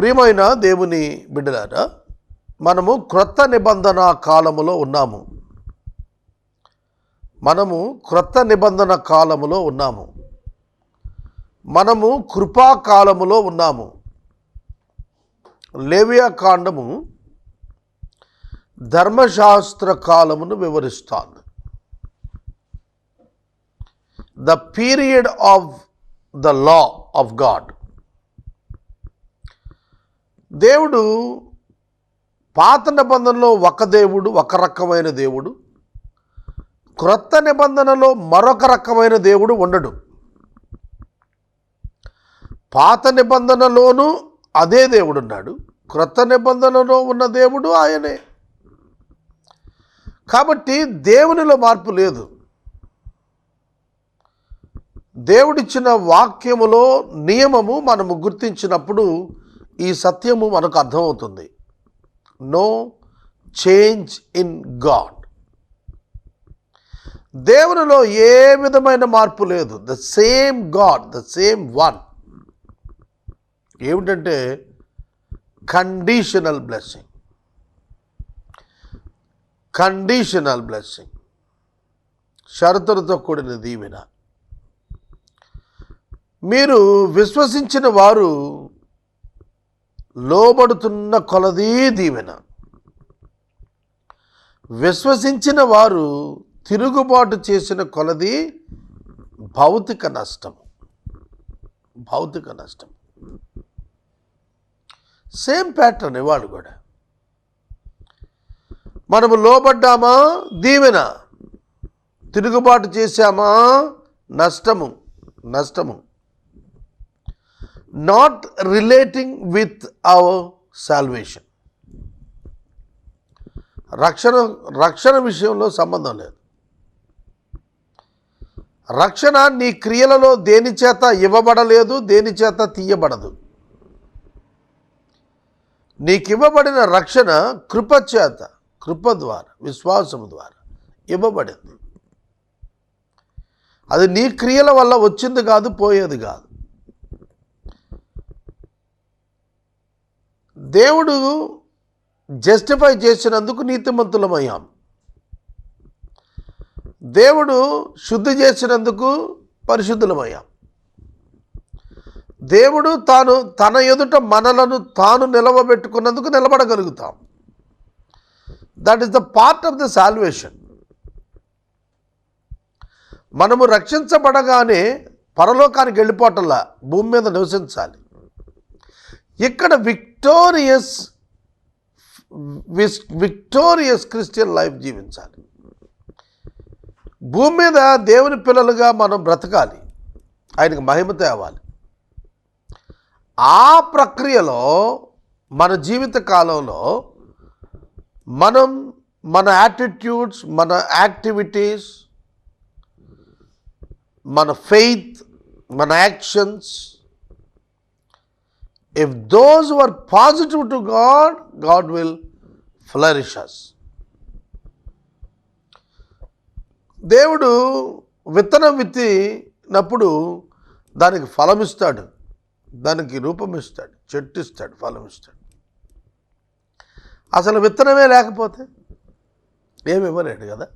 ప్రియమైన దేవుని బిడ్డలారా మనము క్రొత్త నిబంధన కాలములో ఉన్నాము. మనము క్రొత్త నిబంధన కాలములో ఉన్నాము. మనము కృపాకాలములో ఉన్నాము. లేవియా కాండము ధర్మశాస్త్ర కాలమును వివరిస్తాను. The period of the law of God దేవుడు పాత నిబంధనలో ఒక దేవుడు ఒక రకమైన దేవుడు. క్రొత్త నిబంధనలో మరొక రకమైన దేవుడు ఉండడు. పాత నిబంధనలోనూ అదే దేవుడు ఉన్నాడు. క్రొత్త నిబంధనలో ఉన్న దేవుడు ఆయనే. కాబట్టి దేవునిలో మార్పు లేదు. దేవుడిచ్చిన వాక్యములో నియమము మనము గుర్తించినప్పుడు ఈ సత్యము మనకు అర్థమవుతుంది. నో చేంజ్ ఇన్ గాడ్ దేవునిలో ఏ విధమైన మార్పు లేదు. The same God the same one ఏమిటంటే కండిషనల్ బ్లెస్సింగ్ కండిషనల్ బ్లెస్సింగ్ షరతులతో కూడిన దీవెన. మీరు విశ్వసించిన వారు లోబడుతున్న కొలదీ దీవెన. విశ్వసించిన వారు తిరుగుబాటు చేసిన కొలది భౌతిక నష్టం భౌతిక నష్టం సేమ్ ప్యాటర్న్ ఇవాళ కూడా. మనము లోబడ్డామా? దీవెన. తిరుగుబాటు చేశామా? నష్టము. నష్టము. Not relating with our salvation రక్షణ రక్షణ విషయంలో సంబంధం లేదు. రక్షణ నీ క్రియలలో దేని చేత ఇవ్వబడలేదు దేని చేత తీయబడదు. నీకు ఇవ్వబడిన రక్షణ కృప చేత కృప ద్వారా విశ్వాసము ద్వారా ఇవ్వబడింది. అది నీ క్రియల వల్ల వచ్చింది కాదు పోయేది కాదు. దేవుడు జస్టిఫై చేసినందుకు నీతిమంతులమయ్యాం. దేవుడు శుద్ధి చేసినందుకు పరిశుద్ధులమయ్యాం. దేవుడు తాను తన ఎదుట మనలను తాను నిలవబెట్టుకున్నందుకు నిలబడగలుగుతాం. That is the part of the salvation మనము రక్షించబడగానే పరలోకానికి వెళ్ళిపోవటంలా భూమి మీద నివసించాలి. ఇక్కడ విక్టోరియస్ విక్టోరియస్ క్రిస్టియన్ లైఫ్ జీవించాలి. భూమి మీద దేవుని పిల్లలుగా మనం బ్రతకాలి. ఆయనకు మహిమ తేవాలి. ఆ ప్రక్రియలో మన జీవిత కాలంలో మనం మన యాటిట్యూడ్స్ మన యాక్టివిటీస్ మన ఫెయిత్ మన actions if those are positive to God God will flourishes దేవుడు విత్తనం విత్తినప్పుడు దానికి ఫలం ఇస్తాడు దానికి రూపం ఇస్తాడు చెట్టు ఇస్తాడు ఫలం ఇస్తాడు అసలు విత్తనమే లేకపోతే ఏమి ఇవ్వలేడు కదా.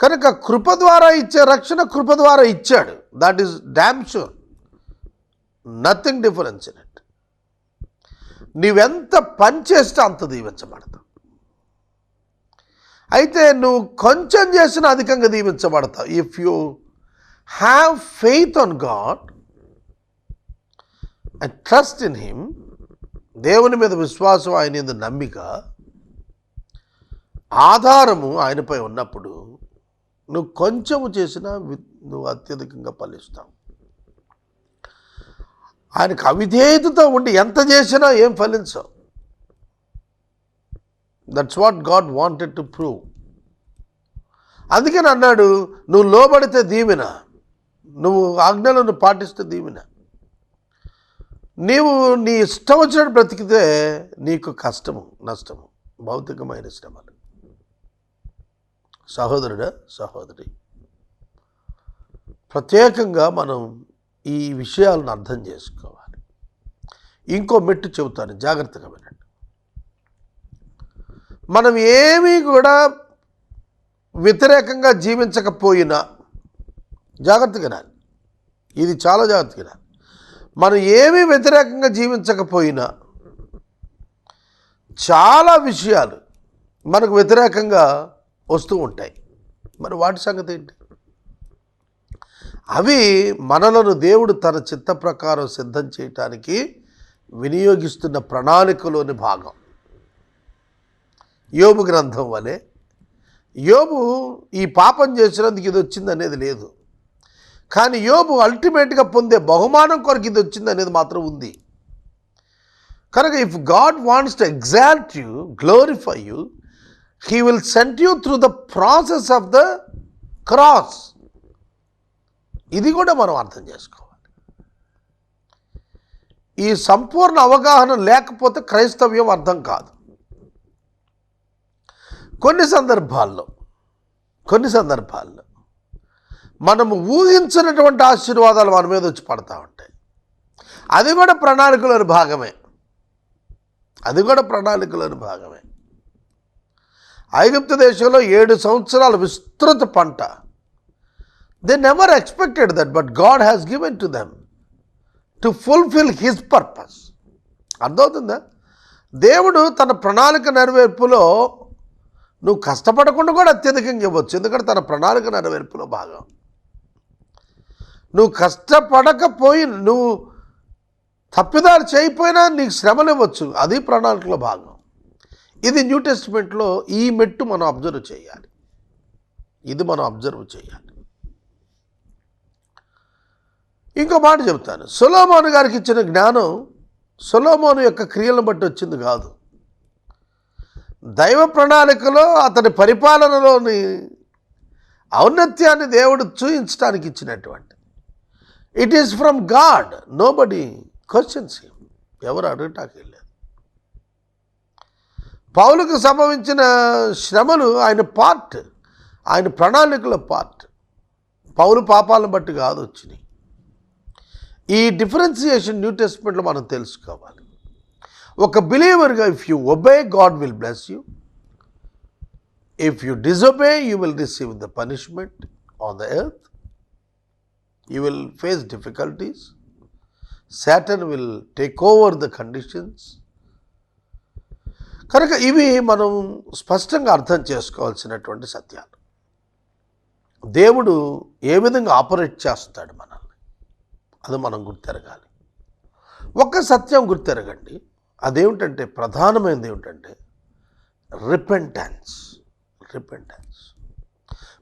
కనుక కృప ద్వారా ఇచ్చే రక్షణ కృప ద్వారా ఇచ్చాడు. That is damn sure nothing difference in it నీవెంత పని చేస్తే అంత దీవించబడతావు. అయితే నువ్వు కొంచెం చేసినా అధికంగా దీవించబడతావు. If you have faith on God and trust in him దేవుని మీద విశ్వాసం ఆయన మీద నమ్మిక ఆధారము ఆయనపై ఉన్నప్పుడు నువ్వు కొంచెము చేసినా నువ్వు అత్యధికంగా ఫలిస్తావు. ఆయనకు అవిధేయతతో ఉండి ఎంత చేసినా ఏం ఫలించవు. That's what God wanted to prove అందుకని అన్నాడు నువ్వు లోబడితే దీవెన నువ్వు ఆజ్ఞలను పాటిస్తే దీవెన. నీవు నీ ఇష్టం వచ్చినట్టు బ్రతికితే నీకు కష్టము నష్టము భౌతికమైన శ్రమలు. సహోదరుడా సహోదరి ప్రత్యేకంగా మనం ఈ విషయాలను అర్థం చేసుకోవాలి. ఇంకో మెట్టు చెబుతాను జాగ్రత్తగా వినండి. మనం ఏమీ కూడా వ్యతిరేకంగా జీవించకపోయినా జాగ్రత్తగా రాలి ఇది చాలా జాగ్రత్తగా రాలి మనం ఏమీ వ్యతిరేకంగా జీవించకపోయినా చాలా విషయాలు మనకు వ్యతిరేకంగా వస్తూ ఉంటాయి. మరి వాటి సంగతి ఏంటి? అవి మనలను దేవుడు తన చిత్త ప్రకారం సిద్ధం చేయటానికి వినియోగిస్తున్న ప్రణాళికలోని భాగం. యోబు గ్రంథం వలె యోబు ఈ పాపం చేసినందుకు ఇది వచ్చింది అనేది లేదు. కానీ యోబు అల్టిమేట్గా పొందే బహుమానం కొరకు ఇది వచ్చింది అనేది మాత్రం ఉంది. కనుక if God wants to exalt you glorify you he will sent you through the process of the cross ఇది కూడా మనం అర్థం చేసుకోవాలి. ఈ సంపూర్ణ అవగాహన లేకపోతే క్రైస్తవ్యం అర్థం కాదు. కొన్ని సందర్భాల్లో కొన్ని సందర్భాల్లో మనము ఊహించినటువంటి ఆశీర్వాదాలు మన మీద వచ్చి పడతా ఉంటాయి. అది కూడా ప్రణాళికలోని భాగమే. అది కూడా ప్రణాళికలోని భాగమే. ఐగుప్తు దేశంలో ఏడు సంవత్సరాల విస్తృత పంట they never expected that but God has given to them to fulfil his purpose అర్థమవుతుందా? దేవుడు తన ప్రణాళిక నెరవేర్పులో నువ్వు కష్టపడకుండా కూడా అత్యధికంగా ఇవ్వచ్చు. ఎందుకంటే తన ప్రణాళిక నెరవేర్పులో భాగం. నువ్వు కష్టపడకపోయి నువ్వు తప్పిదాలు చేయకపోయినా నీకు శ్రమలు ఇవ్వచ్చు. అది ప్రణాళికలో భాగం. ఇది న్యూ టెస్ట్మెంట్లో ఈ మెట్టు మనం అబ్జర్వ్ చేయాలి. ఇది మనం అబ్జర్వ్ చేయాలి. ఇంకో మాట చెబుతాను. సులోమోను గారికి ఇచ్చిన జ్ఞానం సులోమోను యొక్క క్రియలను బట్టి వచ్చింది కాదు. దైవ ప్రణాళికలో అతని పరిపాలనలోని ఔన్నత్యాన్ని దేవుడు చూయించడానికి ఇచ్చినటువంటి. It is from God nobody questions ఎవరు అడగటానికి లేదు పౌలుకు సంభవించిన శ్రమలు ఆయన పార్ట్ ఆయన ప్రణాళికల పార్ట్ పౌలు పాపాలను బట్టి కాదు వచ్చినాయి ఈ డిఫరెన్సియేషన్ న్యూ టెస్ట్మెంట్లో మనం తెలుసుకోవాలి. ఒక బిలీవర్గా if you obey God will bless you if you disobey you will receive the punishment on the earth you will face difficulties Satan will take over the conditions కనుక ఇవి మనం స్పష్టంగా అర్థం చేసుకోవాల్సినటువంటి సత్యాలు. దేవుడు ఏ విధంగా ఆపరేట్ చేస్తాడు మనల్ని? అది మనం గుర్తెరగాలి. ఒక్క సత్యం గుర్తెరగండి. అదేమిటంటే ప్రధానమైనది ఏమిటంటే రిపెంటెన్స్ రిపెంటెన్స్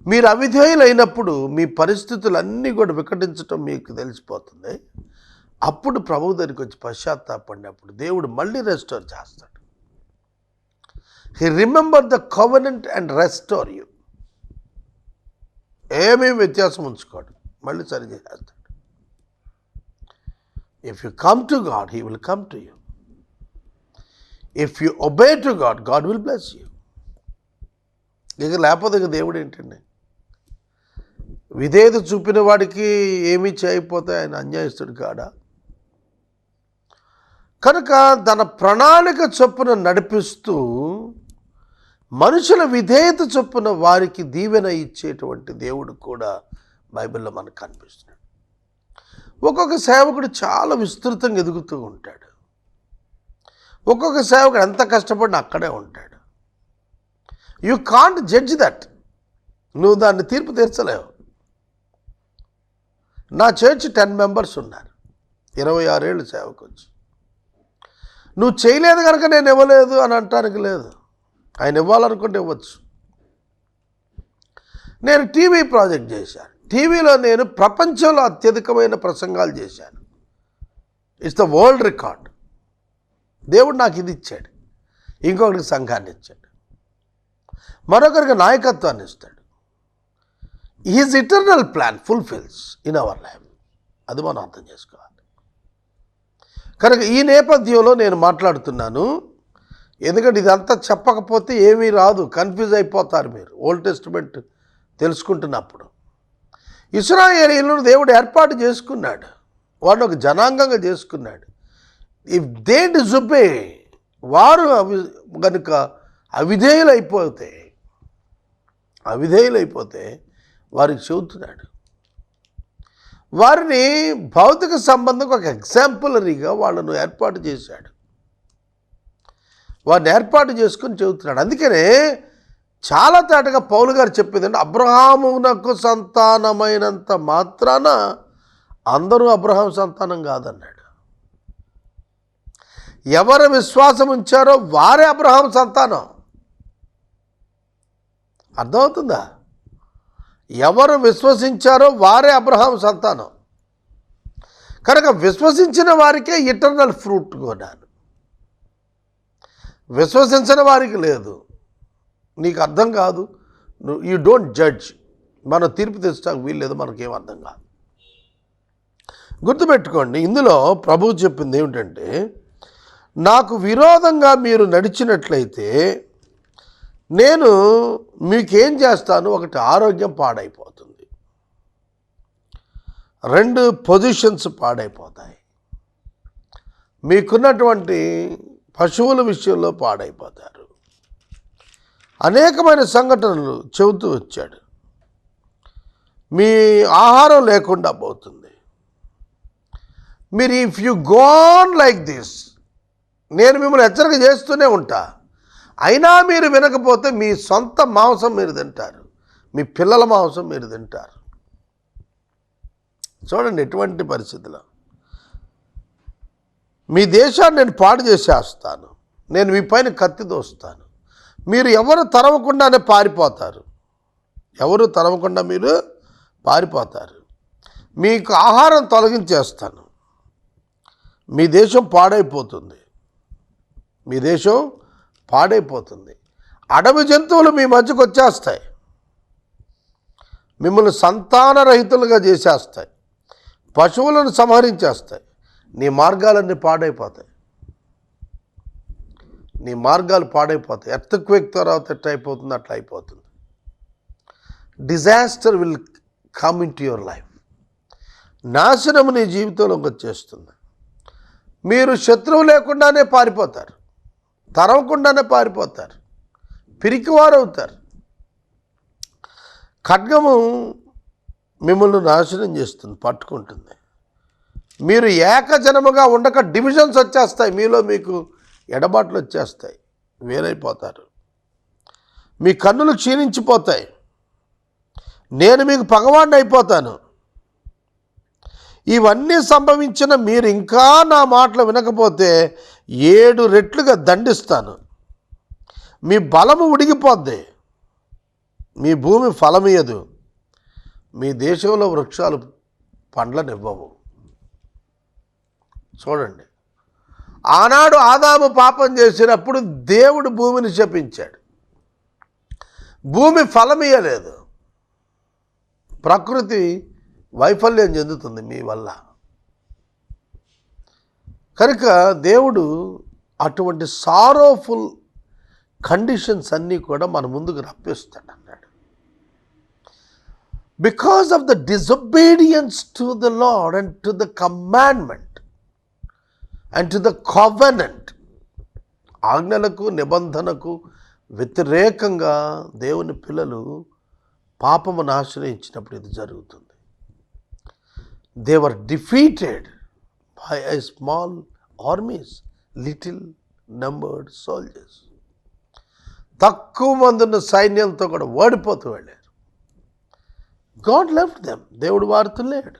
మీరు అవిధేయులైనప్పుడు మీ పరిస్థితులన్నీ కూడా వికటించటం మీకు తెలిసిపోతుంది. అప్పుడు ప్రభు దగ్గరికి వచ్చి పశ్చాత్తాపడినప్పుడు దేవుడు మళ్ళీ రెస్టోర్ చేస్తాడు. He remember the covenant and restore you ఏమీ వ్యత్యాసం ఉంచుకోడు. మళ్ళీ సరి if you come to God he will come to you if you obey to God God will bless you ఇక లేకపోతే ఇక దేవుడు ఏంటండి? విధేయత చూపిన వాడికి ఏమీ చేయకపోతే ఆయన అన్యాయస్తుడు కాడా? కనుక తన ప్రణాళిక చొప్పున నడిపిస్తూ మనుషుల విధేయత చొప్పున వారికి దీవెన ఇచ్చేటువంటి దేవుడు కూడా బైబిల్లో మనకు కనిపిస్తున్నాడు. ఒక్కొక్క సేవకుడు చాలా విస్తృతంగా ఎదుగుతూ ఉంటాడు. ఒక్కొక్క సేవకుడు ఎంత కష్టపడినా అక్కడే ఉంటాడు. యు కాంట్ జడ్జ్ దట్ నువ్వు దాన్ని తీర్పు తీర్చలేవు. నా చర్చ్ టెన్ మెంబర్స్ ఉన్నారు. ఇరవై ఆరేళ్ళు సేవకు వచ్చి నువ్వు చేయలేదు కనుక నేను ఇవ్వలేదు అని అంటానికి లేదు. ఆయన ఇవ్వాలనుకుంటే ఇవ్వచ్చు. నేను టీవీ ప్రాజెక్ట్ చేశాను. టీవీలో నేను ప్రపంచంలో అత్యధికమైన ప్రసంగాలు చేశాను. ఇట్స్ ద వరల్డ్ రికార్డ్ దేవుడు నాకు ఇది ఇచ్చాడు. ఇంకొకరికి సంఘాన్ని ఇచ్చాడు. మరొకరికి నాయకత్వాన్ని ఇస్తాడు. Is eternal plan fulfils in our life అది మనం అర్థం చేసుకోవాలి. కనుక ఈ నేపథ్యంలో నేను మాట్లాడుతున్నాను. ఎందుకంటే ఇదంతా చెప్పకపోతే ఏమీ రాదు. కన్ఫ్యూజ్ అయిపోతారు మీరు. ఓల్డ్ టెస్టిమెంట్ తెలుసుకుంటున్నప్పుడు. ఇస్రాయేలీలను దేవుడు ఏర్పాటు చేసుకున్నాడు. వాడిని ఒక జనాంగంగా చేసుకున్నాడు. ఇఫ్ దే వారు అవి కనుక అవిధేయులైపోతే అవిధేయులైపోతే వారికి చెబుతున్నాడు. వారిని భౌతిక సంబంధం ఒక ఎగ్జాంపులరీగా వాళ్ళను ఏర్పాటు చేశాడు. వారిని ఏర్పాటు చేసుకుని చెబుతున్నాడు. అందుకనే చాలా తేటగా పౌలు గారు చెప్పేదంటే అబ్రహామునకు సంతానమైనంత మాత్రాన అందరూ అబ్రహాం సంతానం కాదన్నాడు. ఎవరు విశ్వాసం ఉంచారో వారే అబ్రహాం సంతానం. అర్థమవుతుందా? ఎవరు విశ్వసించారో వారే అబ్రహాం సంతానం. కనుక విశ్వసించిన వారికే ఇటర్నల్ ఫ్రూట్ కొన్నాను. విశ్వసించిన వారికి లేదు. నీకు అర్థం కాదు. యూ డోంట్ జడ్జ్ మన తీర్పు తెచ్చడానికి వీల్లేదు మనకేం అర్థం కాదు. గుర్తుపెట్టుకోండి ఇందులో ప్రభువు చెప్పింది ఏమిటంటే నాకు విరోధంగా మీరు నడిచినట్లయితే నేను మీకేం చేస్తాను? ఒకటి ఆరోగ్యం పాడైపోతుంది. రెండు పొజిషన్స్ పాడైపోతాయి. మీకున్నటువంటి పశువుల విషయంలో పాడైపోతారు. అనేకమైన సంఘటనలు చెబుతూ వచ్చాడు. మీ ఆహారం లేకుండా పోతుంది. మీరు if you gone like this నేను మిమ్మల్ని హెచ్చరిక చేస్తూనే ఉంటా. అయినా మీరు వినకపోతే మీ సొంత మాంసం మీరు తింటారు. మీ పిల్లల మాంసం మీరు తింటారు. చూడండి ఎటువంటి పరిస్థితిలో. మీ దేశాన్ని నేను పాడు చేసేస్తాను. నేను మీ పైన కత్తి దోస్తాను. మీరు ఎవరు తరవకుండానే పారిపోతారు. ఎవరు తరవకుండా మీరు పారిపోతారు. మీకు ఆహారం తొలగించేస్తాను. మీ దేశం పాడైపోతుంది. మీ దేశం పాడైపోతుంది. అడవి జంతువులు మీ మధ్యకు వచ్చేస్తాయి. మిమ్మల్ని సంతానరహితులుగా చేసేస్తాయి. పశువులను సంహరించేస్తాయి. నీ మార్గాలన్నీ పాడైపోతాయి. నీ మార్గాలు పాడైపోతాయి. ఎర్త్క్వేక్ తర్వాత ఎట్లా అయిపోతుంది అట్లా అయిపోతుంది. Disaster will come into your life నాశనము నీ జీవితంలోకి వచ్చేస్తుంది. మీరు శత్రువు లేకుండానే పారిపోతారు. తరవకుండానే పారిపోతారు. పిరికివారు అవుతారు. ఖడ్గము మిమ్మల్ని నాశనం చేస్తుంది పట్టుకుంటుంది. మీరు ఏకజనముగా ఉండక డివిజన్స్ వచ్చేస్తాయి. మీలో మీకు ఎడబాట్లు వచ్చేస్తాయి. వేరైపోతారు. మీ కన్నులు క్షీణించిపోతాయి. నేను మీకు పగవాడిని అయిపోతాను ఇవన్నీ సంభవించిన మీరు ఇంకా నా మాటలు వినకపోతే ఏడు రెట్లుగా దండిస్తాను. మీ బలము ఉడిగిపోద్ది. మీ భూమి ఫలమియదు మీ దేశంలో వృక్షాలు పండ్లనివ్వవు. చూడండి. ఆనాడు ఆదాము పాపం చేసినప్పుడు దేవుడు భూమిని శపించాడు. భూమి ఫలమియలేదు ప్రకృతి వైఫల్యం చెందుతుంది మీ వల్ల. కనుక దేవుడు అటువంటి సారోఫుల్ కండిషన్స్ అన్నీ కూడా మన ముందుకు రప్పిస్తాడు అన్నాడు. Because of the disobedience to the lord and to the commandment and to the covenant ఆజ్ఞలకు నిబంధనకు వ్యతిరేకంగా దేవుని పిల్లలు పాపమును ఆశ్రయించినప్పుడు ఇది జరుగుతుంది. They were defeated by a small armies little numbered soldiers తక్కువ మంది ఉన్న సైన్యంతో కూడా ఓడిపోతూ వెళ్ళారు. గాడ్ లెఫ్ట్ దెమ్ దేవుడు వారితో లేడు.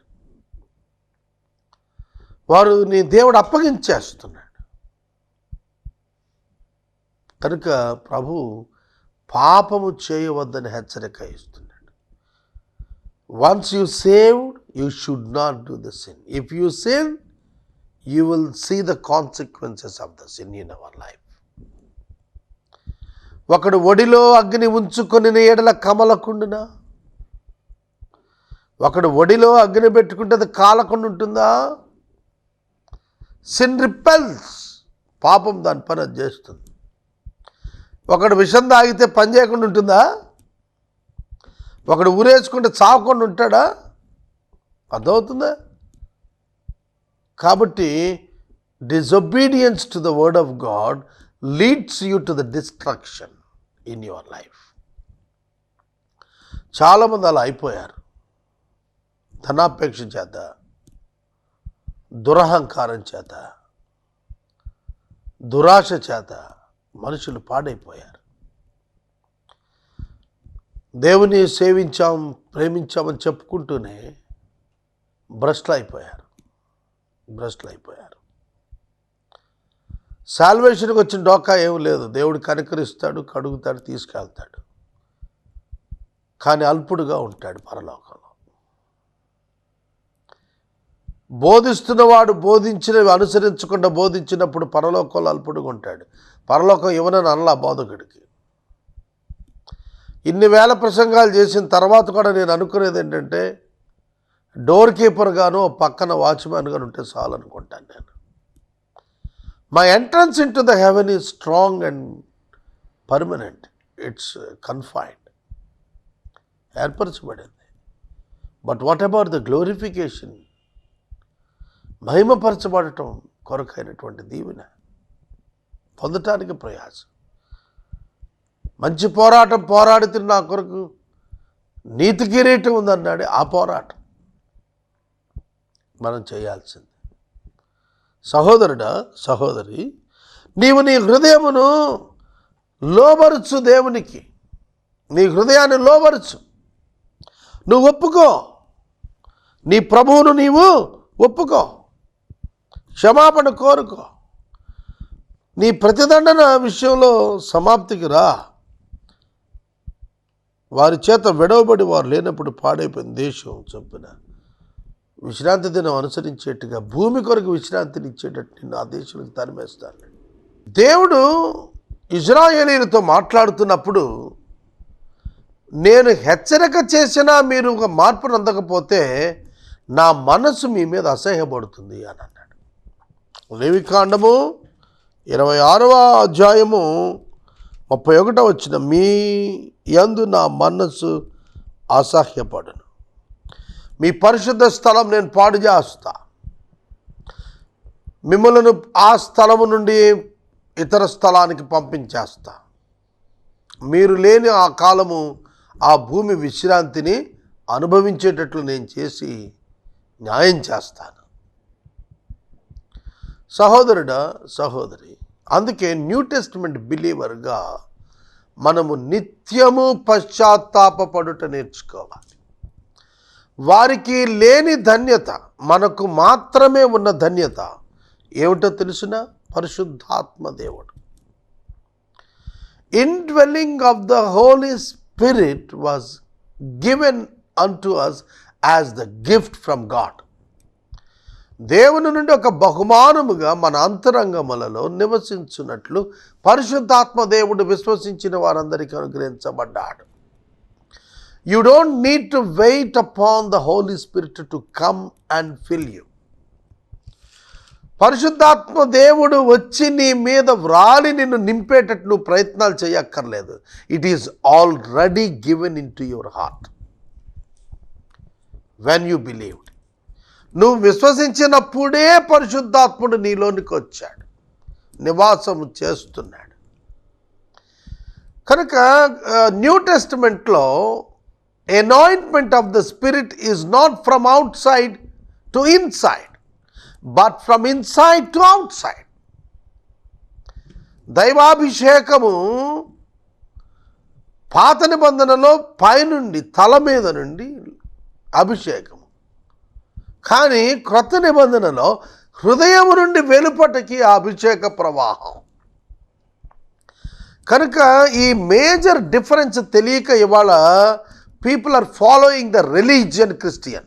వారు నీ దేవుడు అప్పగించేస్తున్నాడు. కనుక ప్రభు పాపము చేయవద్దని హెచ్చరిక ఇస్తున్నాడు. Once you saved you should not do the sin if you save you will see the consequences of the sin in our life ఒకడు ఒడిలో అగ్ని ఉంచుకొని ఏడల కమలకుండునా? ఒకడు ఒడిలో అగ్ని పెట్టుకుంటే అది కాలకుండా ఉంటుందా సిన్ రిపెల్స్ పాపం దాని పని అది చేస్తుంది. ఒకడు విషం తాగితే పని చేయకుండా ఉంటుందా? ఒకడు ఊరేసుకుంటే చావకుండా ఉంటాడా? అర్థమవుతుందా? కాబట్టి disobedience to the word of God leads you to the destruction in your life చాలామంది అలా అయిపోయారు. ధనాపేక్ష చేత దురహంకారం చేత దురాశ చేత మనుషులు పాడైపోయారు. దేవుని సేవించాం ప్రేమించామని చెప్పుకుంటూనే భ్రష్టులు అయిపోయారు భ్రష్టులు అయిపోయారు సాల్వేషన్కి వచ్చిన డోకా ఏం లేదు. దేవుడు కనికరిస్తాడు కడుగుతాడు తీసుకెళ్తాడు. కానీ అల్పుడుగా ఉంటాడు పరలోకంలో. బోధిస్తున్నవాడు బోధించినవి అనుసరించకుండా బోధించినప్పుడు పరలోకంలో అల్పుడుగా ఉంటాడు పరలోకం ఇవ్వనని అనలా బోధకుడికి. ఇన్ని వేల ప్రసంగాలు చేసిన తర్వాత కూడా నేను అనుకునేది ఏంటంటే డోర్ కీపర్గాను పక్కన వాచ్మ్యాన్గాను ఉంటే చాలు అనుకుంటాను నేను. My entrance into the heaven is strong and permanent it's confined ఏర్పరచబడింది. But what about the glorification మహిమపరచబడటం కొరకైనటువంటి దీవెన. పొందటానికి ప్రయాసం. మంచి పోరాటం పోరాడితే నా కొరకు నీతి కిరీటం ఉందన్నాడు ఆ పోరాటం. మనం చేయాల్సింది. సహోదరుడా సహోదరి నీవు నీ హృదయమును లోబరుచు దేవునికి. నీ హృదయాన్ని లోబరుచు. నువ్వు ఒప్పుకో. నీ ప్రభువును నీవు ఒప్పుకో. క్షమాపణ కోరుకో. నీ ప్రతిదండన విషయంలో సమాప్తికి రా. వారి చేత విడవబడి వారు లేనప్పుడు పాడైపోయిన దేశం చొప్పున విశ్రాంతి దినం అనుసరించేట్టుగా భూమి కొరకు విశ్రాంతిని ఇచ్చేటట్టు నిన్ను ఆ దేశానికి తరిమేస్తాను దేవుడు ఇజ్రాయేలీలతో మాట్లాడుతున్నప్పుడు నేను హెచ్చరిక చేసినా మీరు ఒక మార్పును అందకపోతే నా మనసు మీ మీద అసహ్యపడుతుంది అని అన్నాడు. లేవికాండము ఇరవై ఆరవ అధ్యాయము ముప్పై ఒకటో వచ్చిన మీ యందు నా మనస్సు అసహ్యపడును. మీ పరిశుద్ధ స్థలం నేను పాడు చేస్తా. మిమ్మల్ని ఆ స్థలము నుండి ఇతర స్థలానికి పంపించేస్తా. మీరు లేని ఆ కాలము ఆ భూమి విశ్రాంతిని అనుభవించేటట్లు నేను చేసి న్యాయం చేస్తాను. సహోదరుడా సహోదరి అందుకే న్యూ టెస్ట్మెంట్ బిలీవర్గా మనము నిత్యము పశ్చాత్తాపపడుట నేర్చుకోవాలి. వారికి లేని ధన్యత మనకు మాత్రమే ఉన్న ధన్యత ఏమిటో తెలిసిన? పరిశుద్ధాత్మ దేవుడు. Indwelling of the Holy Spirit was given unto us as the gift from God దేవుని నుండి ఒక బహుమానముగా మన అంతరంగములలో నివసించున్నట్లు పరిశుద్ధాత్మ దేవుడు విశ్వసించిన వారందరికీ అనుగ్రహించబడ్డాడు. You don't need to wait upon the Holy Spirit to come and fill you పరిశుద్ధాత్మ దేవుడు వచ్చి నీ మీద వ్రాలి నిన్ను నింపేటట్టు నువ్వు ప్రయత్నాలు చేయక్కర్లేదు. It is already given into your heart when you believed నువ్వు విశ్వసించినప్పుడే పరిశుద్ధాత్ముడు నీలోనికి వచ్చాడు. నివాసము చేస్తున్నాడు. కనుక new టెస్టిమెంట్లో anointment of the Spirit is not from outside to inside but from inside to outside దైవాభిషేకము పాత నిబంధనలో పైనుండి తల మీద నుండి అభిషేకం కానీ క్రొత్త నిబంధనలో హృదయం నుండి వెలుపటికి ఆ అభిషేక ప్రవాహం. కనుక ఈ మేజర్ డిఫరెన్స్ తెలియక ఇవాళ people are following the religion Christian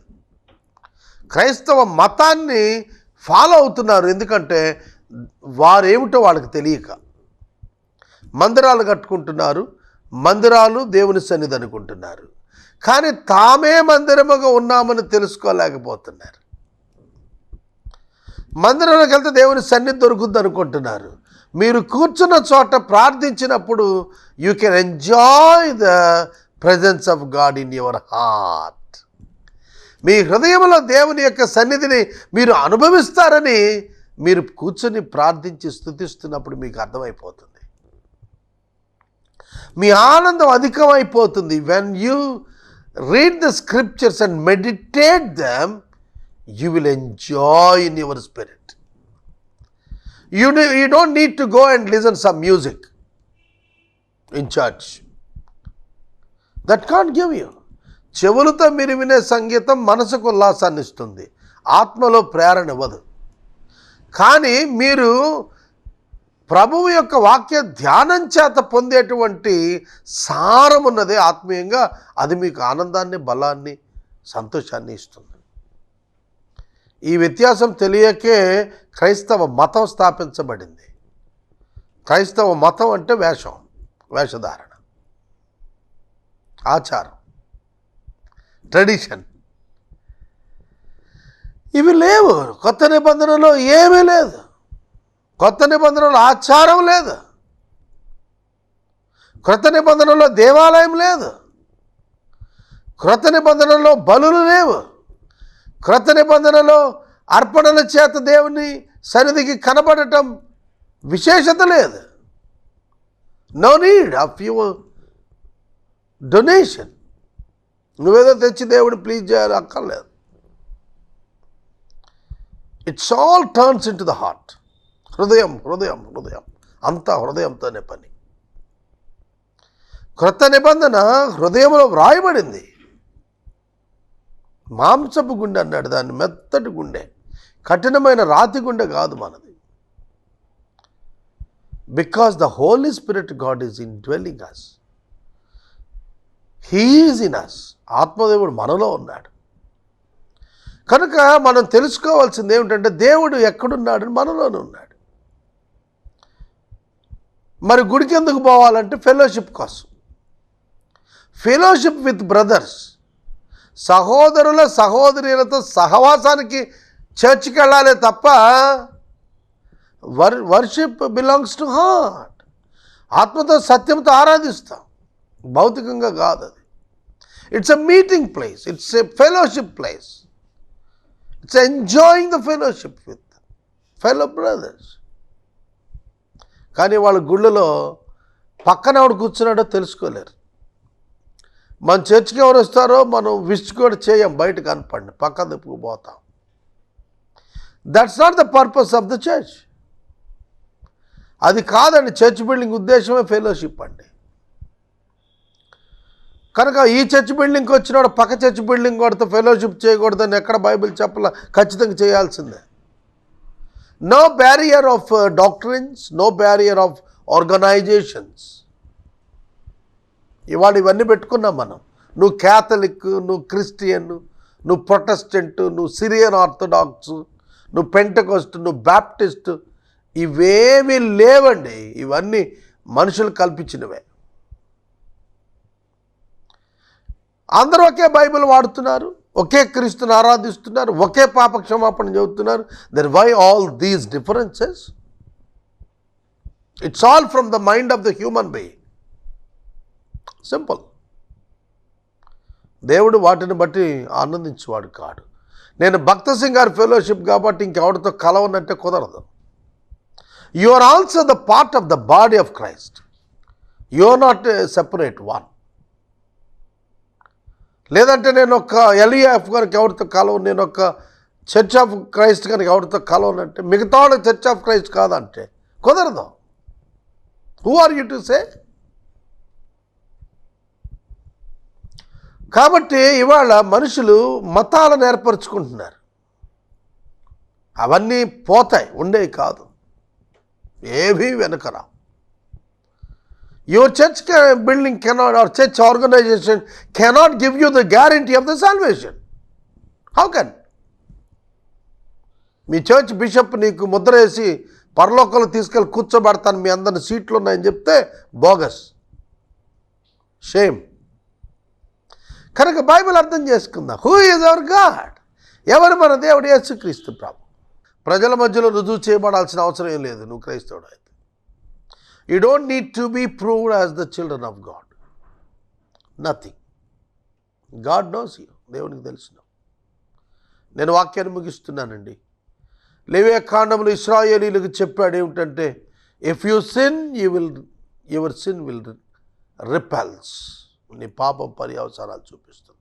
క్రైస్తవ మతాన్ని ఫాలో అవుతున్నారు. ఎందుకంటే వారేమిటో వాళ్ళకి తెలియక. మందిరాలు కట్టుకుంటున్నారు. మందిరాలు దేవుని సన్నిధి అనుకుంటున్నారు. కానీ తామే మందిరముగా ఉన్నామని తెలుసుకోలేకపోతున్నారు. మందిరంలోకి వెళ్తే దేవుని సన్నిధి దొరుకుద్ది అనుకుంటున్నారు. మీరు కూర్చున్న చోట ప్రార్థించినప్పుడు you can enjoy the presence of God in your heart మీ హృదయంలో దేవుని యొక్క సన్నిధిని మీరు అనుభవిస్తారని మీరు కూర్చొని ప్రార్థించి స్థుతిస్తున్నప్పుడు మీకు అర్థమైపోతుంది. మీ ఆనందం అధికమైపోతుంది. When you read the scriptures and meditate them you will enjoy in your spirit you you don't need to go and listen some music in church that can't give you చెవులతో మీరు వినే సంగీతం మనసుకు ఉల్లాసాన్ని ఇస్తుంది ఆత్మలో ప్రేరణ ఇవ్వదు. కానీ మీరు ప్రభువు యొక్క వాక్య ధ్యానం చేత పొందేటువంటి సారం ఉన్నది ఆత్మీయంగా అది మీకు ఆనందాన్ని బలాన్ని సంతోషాన్ని ఇస్తుంది. ఈ వ్యత్యాసం తెలియకే క్రైస్తవ మతం స్థాపించబడింది. క్రైస్తవ మతం అంటే వేషం వేషధారణ ఆచారం ట్రెడిషన్. ఇవి లేవు. కొత్త నిబంధనలో ఏమీ లేదు. కొత్త నిబంధనలో ఆచారం లేదు. క్రొత్త నిబంధనలో దేవాలయం లేదు. క్రొత్త నిబంధనలో బలులు లేవు. క్రొత్త నిబంధనలో అర్పణల చేత దేవుని సన్నిధికి కనబడటం విశేషత లేదు. No need of your donation నువ్వేదో తెచ్చి దేవుడు ప్లీజ్ చేయాలి అక్కర్లేదు. It's all turns into the heart హృదయం హృదయం హృదయం. అంతా హృదయంతోనే పని. క్రొత్త నిబంధన హృదయంలో వ్రాయబడింది. మాంసపు గుండె అన్నాడు దాన్ని మెత్తటి గుండె. కఠినమైన రాతి గుండె కాదు మనది. Because the Holy Spirit God is indwelling us he is in us ఆత్మదేవుడు మనలో ఉన్నాడు. కనుక మనం తెలుసుకోవాల్సింది ఏమిటంటే దేవుడు ఎక్కడున్నాడు మనలోనే ఉన్నాడు. మరి గుడికి ఎందుకు పోవాలంటే ఫెలోషిప్ కోసం. ఫెలోషిప్ విత్ బ్రదర్స్ సహోదరుల సహోదరులతో సహవాసానికి చర్చికి వెళ్ళాలి తప్ప వర్ వర్షిప్ బిలాంగ్స్ టు హార్ట్ ఆత్మతో సత్యంతో ఆరాధిస్తాం. భౌతికంగా కాదు అది. It's a meeting place it's a fellowship place it's enjoying the fellowship with fellow brothers కానీ వాళ్ళ గుళ్ళలో పక్కన ఎవడు కూర్చున్నాడో తెలుసుకోలేరు. మన చర్చికి ఎవరు వస్తారో మనం విష్ కూడా చేయం బయట కనపండి పక్క దిప్పుకు పోతాం that's not the purpose of the church అది కాదండి చర్చ్ బిల్డింగ్ ఉద్దేశమే ఫెలోషిప్ అండి. కనుక ఈ చర్చ్ బిల్డింగ్కి వచ్చినాడు పక్క చర్చ్ బిల్డింగ్ కొడితే ఫెలోషిప్ చేయకూడదని ఎక్కడ బైబిల్ చెప్పాల? ఖచ్చితంగా చేయాల్సిందే. No barrier of doctrines no barrier of organizations ఇవాళ ఇవన్నీ పెట్టుకున్నాం మనం. నువ్వు క్యాథలిక్ నువ్వు క్రిస్టియన్ నువ్వు ప్రొటెస్టెంట్ నువ్వు సిరియన్ ఆర్థడాక్స్ నువ్వు పెంటకోస్ట్ నువ్వు బ్యాప్టిస్ట్ ఇవేమీ లేవండి. ఇవన్నీ మనుషులు కల్పించినవే. అందరూ ఒకే బైబిల్ వాడుతున్నారు. ఒకే క్రీస్తుని ఆరాధిస్తున్నారు ఒకే పాప క్షమాపణ చెబుతున్నారు. Then why all these differences it's all from the mind of the human being simple దేవుడు వాటిని బట్టి ఆనందించేవాడు కాడు. నేను భక్త సింగ్ గారి ఫెలోషిప్ కాబట్టి ఇంకెవరితో కలవనంటే కుదరదు. You are also the part of the body of Christ you are not separate one లేదంటే నేను ఒక ఎల్ఈఎఫ్ గారికి ఎవరితో కలవను నేను ఒక చర్చ్ ఆఫ్ క్రైస్ట్ గారికి ఎవరితో కలవనంటే మిగతా చర్చ్ ఆఫ్ క్రైస్ట్ కాదంటే కుదరదు. Who are you to say కాబట్టి ఇవాళ మనుషులు మతాలను ఏర్పరచుకుంటున్నారు. అవన్నీ పోతాయి ఉండేవి కాదు. ఏవీ వెనకరా. Your church building cannot or church organization cannot give you the guarantee of the salvation how can me church bishop నీకు ముద్ర వేసి పరలోకంలో తీసుకెళ్ళి కూర్చోబెడతాను మీ అందరిని సీట్లు ఉన్నాయని చెప్తే బోగస్. షేమ్ కనుక బైబిల్ అర్థం చేసుకుందాం? హూ ఈజ్ అవర్ గాడ్ ఎవరు మన దేవుడు? యేసుక్రీస్తు ప్రభు. ప్రజల మధ్యలో రుజువు చేయబడాల్సిన అవసరం ఏం లేదు. నువ్వు క్రైస్తవుడు అయితే you don't need to be proved as the children of God nothing God knows you దేవునికి తెలిసిన. నేను వాక్యాన్ని ముగిస్తున్నానండి. లేవే కాండములు ఇస్రాయేలీలకు చెప్పాడు ఏమిటంటే if you sin you will your sin will repels నీ పాపం పర్యవసరాలు చూపిస్తుంది.